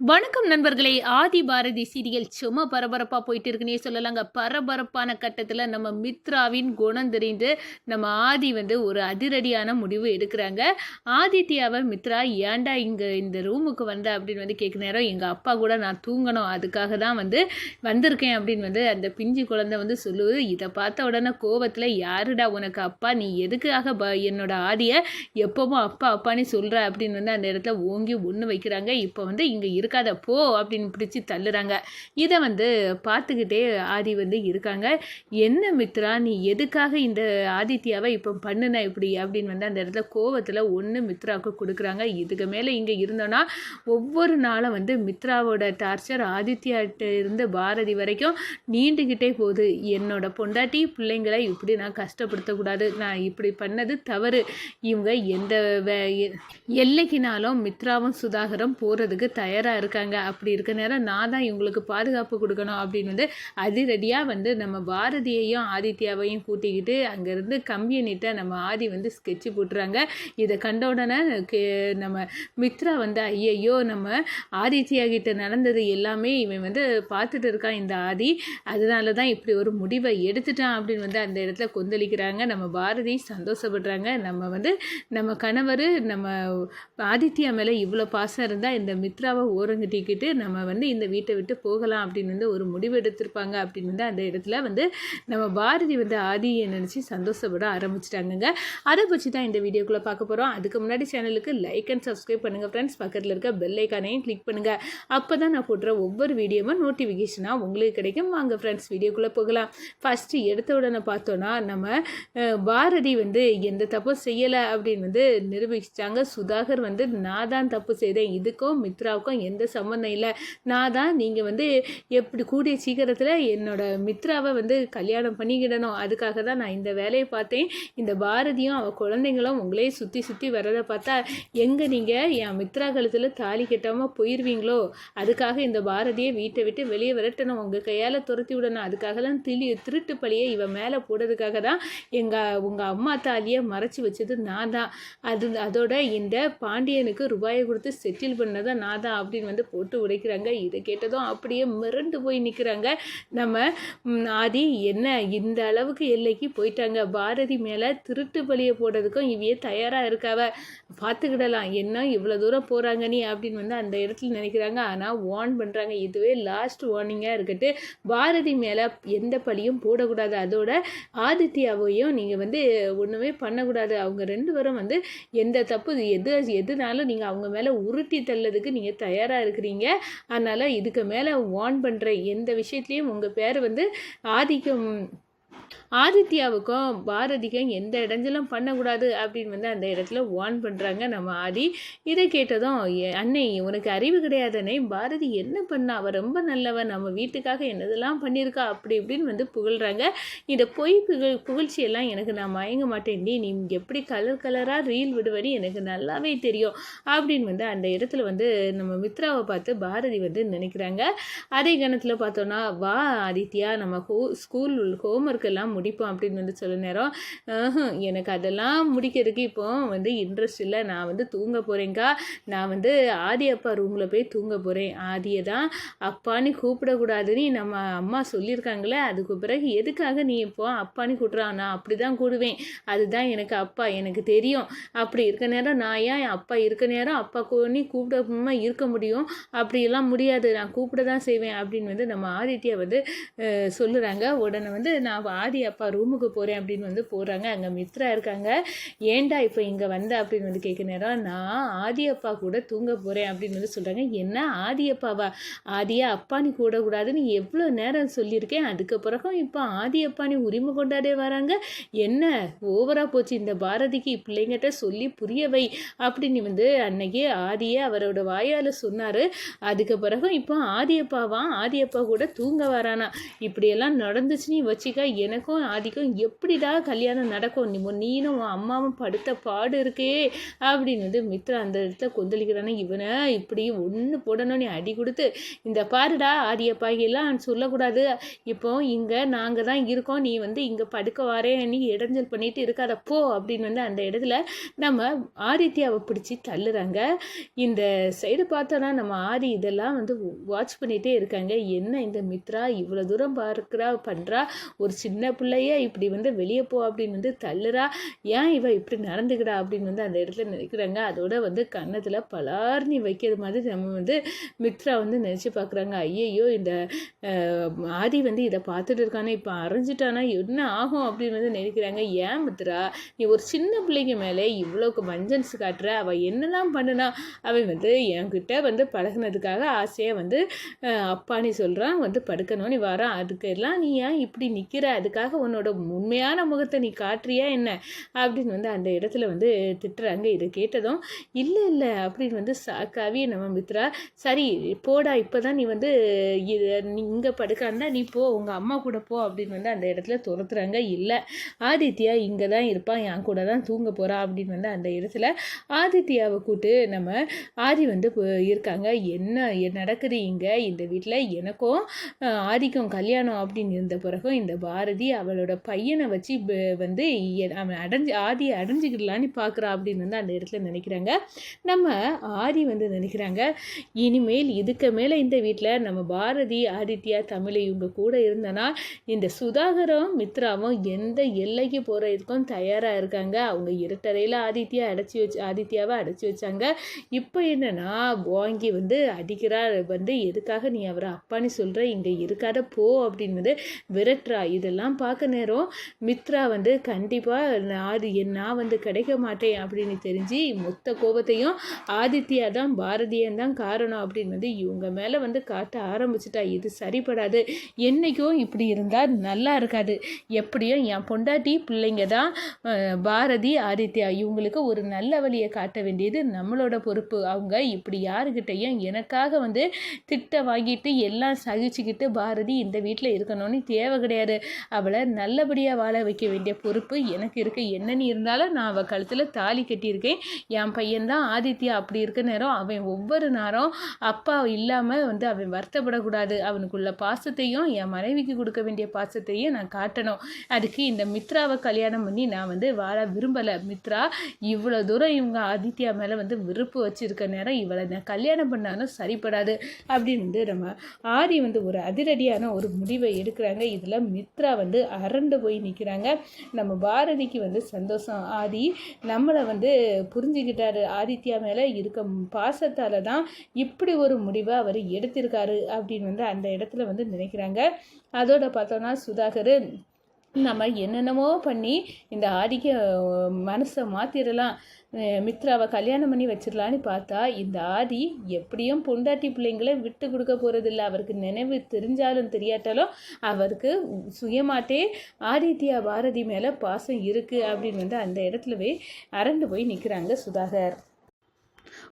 வணக்கம் நண்பர்களே. ஆதி பாரதி சீரியல் சும்மா பரபரப்பாக போயிட்டு இருக்குன்னே சொல்லலாங்க. பரபரப்பான கட்டத்தில் நம்ம மித்ராவின் குணம் தெரிந்து நம்ம ஆதி வந்து ஒரு அதிரடியான முடிவு எடுக்கிறாங்க. ஆதித்யாவை மித்ரா ஏன்டா இங்கே இந்த ரூமுக்கு வந்த? அப்படின்னு வந்து கேட்க நேரம் எங்கள் அப்பா கூட நான் தூங்கணும். அதுக்காக தான் வந்து வந்திருக்கேன் அப்படின்னு வந்து அந்த பிஞ்சு குழந்தை வந்து சொல்லுவது இதை பார்த்த உடனே கோவத்தில் யாருடா உனக்கு அப்பா? நீ எதுக்காக ப என்னோட ஆதியை எப்பவும் அப்பா அப்பான்னு சொல்கிற அப்படின்னு வந்து அந்த இடத்துல ஓங்கி ஒன்று வைக்கிறாங்க. இப்போ வந்து இங்கே இருக்காத போ அப்படின்னு பிடிச்சி தள்ளுறாங்க. இதை வந்து பார்த்துக்கிட்டே ஆதி வந்து இருக்காங்க. என்ன மித்ரா நீ எதுக்காக இந்த ஆதித்யாவை இப்போ பண்ணுன இப்படி? அப்படின்னு வந்து அந்த இடத்துல கோவத்தில் ஒன்று மித்ராவுக்கு கொடுக்குறாங்க. இதுக்கு மேலே இங்கே இருந்தோன்னா ஒவ்வொரு நாளும் வந்து மித்ராவோட டார்ச்சர் ஆதித்யாட்ட இருந்து பாரதி வரைக்கும் நீண்டுக்கிட்டே போகுது. என்னோட பொண்டாட்டி பிள்ளைங்களை இப்படி நான் கஷ்டப்படுத்தக்கூடாது. நான் இப்படி பண்ணது தவறு. இவங்க எந்த வே எல்லைக்குனாலும் மித்ராவும் சுதாகரும் போகிறதுக்கு தயாராக இருக்காங்க அப்படி இருக்க நேரம் நான் தான் இவங்களுக்கு பாதுகாப்பு கொடுக்கணும் அப்படின்னு வந்து அதிரடியாக வந்து நம்ம பாரதியையும் ஆதித்யாவையும் கூட்டிக்கிட்டு அங்கேருந்து கம்பியனிட்ட நம்ம ஆதி வந்து ஸ்கெட்சு போட்டுறாங்க. இதை கண்ட உடனே கே- நம்ம மித்ரா வந்து ஐயையோ நம்ம ஆதித்யா கிட்ட நடந்தது எல்லாமே இவன் வந்து பார்த்துட்டு இருக்கான் இந்த ஆதி. அதனால தான் இப்படி ஒரு முடிவை எடுத்துட்டான் அப்படின்னு வந்து அந்த இடத்துல கொந்தளிக்கிறாங்க. நம்ம பாரதி சந்தோஷப்படுறாங்க. நம்ம வந்து நம்ம கணவர் நம்ம ஆதித்யா மேலே இவ்வளோ பாசம் இருந்தால் இந்த மித்ராவை ஓரங்கட்டிக்கிட்டு நம்ம வந்து இந்த வீட்டை விட்டு போகலாம் அப்படின்னு வந்து ஒரு முடிவு எடுத்திருப்பாங்க அப்படின்னு வந்து அந்த இடத்துல வந்து நம்ம பாரதி வந்து ஆதியை நினச்சி சந்தோஷப்பட ஆரம்பிச்சிட்டாங்கங்க. அதை பற்றி தான் இந்த வீடியோக்குள்ளே பார்க்க போகிறோம் அதுக்கு முன்னாடி சேனலுக்கு லைக் அண்ட் சப்ஸ்கிரைப் பண்ணுங்கள் ஃப்ரெண்ட்ஸ் பக்கத்தில் இருக்க பெல் ஐக்கானையும் கிளிக் பண்ணுங்கள் அப்போ தான் நான் போடுற ஒவ்வொரு வீடியோவும் நோட்டிஃபிகேஷனாக உங்களுக்கு கிடைக்கும். வாங்க ஃப்ரெண்ட்ஸ் வீடியோக்குள்ளே போகலாம். ஃபஸ்ட்டு எடுத்த உடனே பார்த்தோன்னா நம்ம பாரதி வந்து எந்த தப்பும் செய்யலை அப்படின்னு வந்து நிரூபிச்சிட்டாங்க. சுதாகர் வந்து நான் தான் தப்பு செய்தேன். இதுக்கும் மித்ராவுக்கும் எந்த சம்மந்தம் இல்லை. நான் தான் நீங்கள் வந்து எப்படி கூடிய சீக்கிரத்தில் என்னோட மித்ராவை வந்து கல்யாணம் பண்ணிக்கிடணும். அதுக்காக தான் நான் இந்த வேலையை பார்த்தேன். இந்த பாரதியும் அவள் குழந்தைங்களும் உங்களே சுற்றி சுற்றி வர்றதை பார்த்தா எங்கே நீங்கள் என் மித்ரா கழுத்தில் தாலி கட்டாமல் போயிடுவீங்களோ அதுக்காக இந்த பாரதியை வீட்டை விட்டு வெளியே விரட்டணும். உங்கள் கையால் துரத்தி விடணும். அதுக்காகலாம் திளி திருட்டு பழியை இவன் மேலே போடுறதுக்காக தான் எங்கள் உங்கள் அம்மா தாலியை மறைச்சி வச்சது நான் தான். அது அதோட இந்த பாண்டியனுக்கு ரூபாயை கொடுத்து செட்டில் பண்ணதை நான் தான். அப்படின்னு வந்து போட்டு உடைக்கிறாங்க. இதை கேட்டதும் அப்படியே மிரண்டு போய் நிற்கிறாங்க நம்ம ஆதி என்ன இந்த அளவுக்கு எல்லைக்கு போயிட்டாங்க? பாரதி மேலே திருட்டு பழியை போடுறதுக்கும் இவையே தயாராக இருக்காவ? பார்த்துக்கிடலாம். என்ன இவ்வளோ தூரம் போகிறாங்க நீ அப்படின்னு வந்து அந்த இடத்துல நினைக்கிறாங்க. ஆனால் வார்ன் பண்ணுறாங்க இதுவே லாஸ்ட் வார்னிங்காக இருக்கட்டு. பாரதி மேலே எந்த பழியும் போடக்கூடாது. அதோட ஆதித்யாவையும் நீங்கள் வந்து ஒன்றுமே பண்ணக்கூடாது. அவங்க ரெண்டு பேரும் வந்து எந்த தப்பு எது எதுனாலும் நீங்கள் அவங்க மேலே உருட்டி தள்ளதுக்கு நீங்கள் தயாராக இருக்கிறீங்க. அதனால் இதுக்கு மேலே வார்ன் பண்ணுற எந்த விஷயத்துலேயும் உங்கள் பேர் வந்து ஆதிக்கம் ஆதித்யாவுக்கும் பாரதிக்கும் எந்த இடைஞ்சலும் பண்ணக்கூடாது அப்படின்னு வந்து அந்த இடத்துல வார்ன் பண்ணுறாங்க நம்ம ஆதி. இதை கேட்டதும் அன்னை உனக்கு அறிவு கிடையாது அண்ணே. பாரதி என்ன பண்ணா? அவள் ரொம்ப நல்லவன் நம்ம வீட்டுக்காக என்னதெல்லாம் பண்ணியிருக்கா? அப்படி இப்படின்னு வந்து புகழ்கிறாங்க இந்த பொய் புகழ் புகழ்ச்சியெல்லாம் எனக்கு நான் மயங்க மாட்டேன்டி நீ எப்படி கலர் கலராக ரீல் விடுவடி? எனக்கு நல்லாவே தெரியும். அப்படின்னு வந்து அந்த இடத்துல வந்து நம்ம மித்ராவை பார்த்து பாரதி வந்து நினைக்கிறாங்க. அதே கணத்தில் பார்த்தோன்னா வா ஆதித்யா. நம்ம ஹோ ஸ்கூல் ஹோம்ஒர்க் எல்லாம் முடிப்போம் அப்படின்னு வந்து சொல்ல நேரம். "ஆஹும், எனக்கு அதெல்லாம் முடிக்கிறதுக்கு இப்போ வந்து இன்ட்ரெஸ்ட் இல்லை. நான் வந்து தூங்க போகிறேங்க்கா நான் வந்து ஆதி அப்பா ரூமில் போய் தூங்க போகிறேன் ஆதியை தான் அப்பான்னு கூப்பிடக்கூடாதுன்னு நம்ம அம்மா சொல்லியிருக்காங்களே அதுக்கு பிறகு எதுக்காக நீ இப்போ அப்பான்னு கூட்டுறான் நான் அப்படி தான் கூடுவேன். அதுதான் எனக்கு அப்பா எனக்கு தெரியும். அப்படி இருக்க நேரம் நான் ஏன் என் அப்பா இருக்க நேரம் அப்பா நீ கூப்பிடாம இருக்க முடியும்? அப்படியெல்லாம் முடியாது. நான் கூப்பிட தான் செய்வேன் அப்படின்னு வந்து நம்ம ஆதித்யா வந்து சொல்லுறாங்க. உடனே வந்து நான் ஆதி அப்பா ரூமுக்கு போகிறேன் அப்படின்னு வந்து போகிறாங்க அங்கே மித்ரா இருக்காங்க. ஏன்டா இப்போ இங்கே வந்த அப்படின்னு வந்து கேட்க நேரம் நான் ஆதி அப்பா கூட தூங்க போகிறேன் அப்படின்னு வந்து சொல்கிறாங்க என்ன ஆதி அப்பாவா? ஆதியா அப்பா நீ கூடக்கூடாதுன்னு எவ்வளோ நேரம் சொல்லியிருக்கேன். அதுக்கு பிறகும் இப்போ ஆதி அப்பா நீ உரிமை கொண்டாடே வராங்க. என்ன ஓவராக போச்சு. இந்த பாரதிக்கு பிள்ளைங்கிட்ட சொல்லி புரிய வை அப்படின்னு வந்து அன்னைக்கு ஆதியே அவரோட வாயால் சொன்னார். அதுக்கு பிறகு இப்போ ஆதியப்பாவா ஆதியப்பா கூட தூங்க வரானா? இப்படியெல்லாம் நடந்துச்சு நீ வச்சிக்கா எனக்கும் ஆதிக்கும் எப்படிடா கல்யாணம் நடக்கும்? நீ நீனும் உன் அம்மாவும் படுத்த பாடு இருக்கே அப்படின்னு வந்து மித்ரா அந்த இடத்த கொந்தளிக்கிறானே. இவனை இப்படி ஒன்று போடணும் நீ அடி கொடுத்து. இந்த பாருடா ஆதியப்பாகெல்லாம் சொல்லக்கூடாது. இப்போ இங்கே நாங்கள் தான் இருக்கோம். நீ வந்து இங்கே படுக்க வரேன் நீ இடைஞ்சல் பண்ணிட்டு இருக்காத. போ அப்படின்னு வந்து அந்த இடத்துல நம்ம ஆதித்யாவை பிடிச்சி தள்ளுறாங்க. இந்த சைடு பார்த்தோன்னா நம்ம ஆதி இதெல்லாம் வந்து வாட்ச் பண்ணிகிட்டே இருக்காங்க. என்ன இந்த மித்ரா இவ்வளோ தூரம் பார்க்குறா பண்ணுறா ஒரு சின்ன பிள்ளைய இப்படி வந்து வெளியே போ அப்படின்னு வந்து தள்ளுறா. ஏன் இவ இப்படி நடந்துக்கிறா அப்படின்னு வந்து அந்த இடத்துல நினைக்கிறாங்க. அதோட வந்து கன்னத்தில் பலார்னி வைக்கிற மாதிரி நம்ம வந்து மித்ரா வந்து நினச்சி பார்க்குறாங்க ஐயையோ இந்த ஆதி வந்து இதை பார்த்துட்டு இருக்கானே இப்போ அரைஞ்சிட்டானா என்ன ஆகும் அப்படின்னு வந்து நினைக்கிறாங்க. ஏன் மித்ரா நீ ஒரு சின்ன பிள்ளைங்க மேலே இவ்வளோக்கு வஞ்சன்ஸ் காட்டுற. அவள் என்னெல்லாம் பண்ணுனா? அவன் வந்து என்கிட்ட வந்து பழகினதுக்காக ஆசையாக வந்து அப்பானி சொல்கிறான் வந்து படுக்கணும் நீ வரான். அதுக்கெல்லாம் நீ ஏன் இப்படி நிற்கிற அதுக்கு அதுக்காக உன்னோட உண்மையான முகத்தை நீ காட்டுறியா என்ன? அப்படின்னு வந்து அந்த இடத்துல வந்து திட்டுறாங்க. இதை கேட்டதும் இல்லை இல்லை அப்படின்னு வந்து சாக்காவி நம்ம மித்ரா சரி போடா இப்போ தான் நீ வந்து இது நீ இங்கே படுக்காண்டா நீ போ உங்கள் அம்மா கூட போ அப்படின்னு வந்து அந்த இடத்துல துரத்துறாங்க. இல்லை ஆதித்யா இங்கே தான் இருப்பான் என் கூட தான் தூங்க போகிறா அப்படின்னு வந்து அந்த இடத்துல ஆதித்யாவை கூட்டு நம்ம ஆதி வந்து இருக்காங்க. என்ன நடக்குது இங்கே? இந்த வீட்டில் எனக்கும் ஆதிக்கும் கல்யாணம் அப்படின்னு இருந்த பிறகும் இந்த பாரதி அவளோட பையனை வச்சு வந்து அவன் அடைஞ்சு ஆதியை அடைஞ்சிக்கிடலான்னு பார்க்குறா அப்படின்னு வந்து அந்த இடத்துல நினைக்கிறாங்க. நம்ம ஆதி வந்து நினைக்கிறாங்க இனிமேல் இதுக்கு மேலே இந்த வீட்டில் நம்ம பாரதி ஆதித்யா தமிழை இவங்க கூட இருந்தனா இந்த சுதாகரம் மித்ராவும் எந்த எல்லைக்கு போகிறதுக்கும் தயாராக இருக்காங்க. அவங்க இருட்டறையில் ஆதித்யா அடைச்சி வச்சு ஆதித்யாவை அடைச்சி வச்சாங்க. இப்போ என்னென்னா வாங்கி வந்து அடிக்கிறார் வந்து எதுக்காக நீ அவரை அப்பான்னு சொல்கிற இங்கே இருக்காத போ அப்படின்னு வந்து விரட்டுறா. இதெல்லாம் நான் பார்க்க நேரம் மித்ரா வந்து கண்டிப்பாக ஆதி நான் வந்து கிடைக்க மாட்டேன் அப்படின்னு தெரிஞ்சு மொத்த கோபத்தையும் ஆதித்யா தான் பாரதியன் தான் காரணம் அப்படின்னு வந்து இவங்க மேலே வந்து காட்ட ஆரம்பிச்சிட்டா. இது சரிப்படாது. என்றைக்கும் இப்படி இருந்தால் நல்லா இருக்காது. எப்படியும் என் பொண்டாட்டி பிள்ளைங்க தான் பாரதி ஆதித்யா இவங்களுக்கு ஒரு நல்ல வழியை காட்ட வேண்டியது நம்மளோட பொறுப்பு. அவங்க இப்படி யாருக்கிட்டையும் எனக்காக வந்து திட்ட வாங்கிட்டு எல்லாம் சகிச்சுக்கிட்டு பாரதி இந்த வீட்டில் இருக்கணும்னு தேவை கிடையாது. அவளை நல்லபடியாக வாழ வைக்க வேண்டிய பொறுப்பு எனக்கு இருக்குது என்னன்னு இருந்தாலும் நான் அவள் கழுத்தில் தாலி கட்டியிருக்கேன். என் பையன்தான் ஆதித்யா அப்படி இருக்க நேரம் அவன் ஒவ்வொரு நேரம் அப்பா இல்லாமல் வந்து அவன் வருத்தப்படக்கூடாது. அவனுக்குள்ள பாசத்தையும் என் மனைவிக்கு கொடுக்க வேண்டிய பாசத்தையும் நான் காட்டணும். அதுக்கு இந்த மித்ராவை கல்யாணம் பண்ணி நான் வந்து வாழ விரும்பலை. மித்ரா இவ்வளோ தூரம் இவங்க ஆதித்யா மேலே வந்து விருப்பு வச்சுருக்க நேரம் இவளை நான் கல்யாணம் பண்ணாலும் சரிப்படாது அப்படின்னு வந்து நம்ம ஆதி வந்து ஒரு அதிரடியான ஒரு முடிவை எடுக்கிறாங்க. இதில் மித்ரா வந்து அரண்டு போய் நிற்கிறாங்க நம்ம பாரதிக்கு வந்து சந்தோஷம். ஆதி நம்மளை வந்து புரிஞ்சுக்கிட்டாரு. ஆதித்யா மேலே இருக்க பாசத்தால் தான் இப்படி ஒரு முடிவை அவர் எடுத்திருக்காரு அப்படின்னு வந்து அந்த இடத்துல வந்து நினைக்கிறாங்க. அதோட பார்த்தோன்னா சுதாகர் நம்ம என்னென்னமோ பண்ணி இந்த ஆதிக்க மனசை மாற்றிடலாம் மித்ராவை கல்யாணம் பண்ணி வச்சிடலான்னு பார்த்தா இந்த ஆதி எப்படியும் பொண்டாட்டி பிள்ளைங்களை விட்டு கொடுக்க போகிறதில்ல அவருக்கு நினைவு தெரிஞ்சாலும் தெரியாட்டாலும் அவருக்கு சுயமாட்டே ஆதித்யா பாரதி மேலே பாசம் இருக்குது அப்படின்னு வந்து அந்த இடத்துலவே அரண்டு போய் நிற்கிறாங்க சுதாகர்.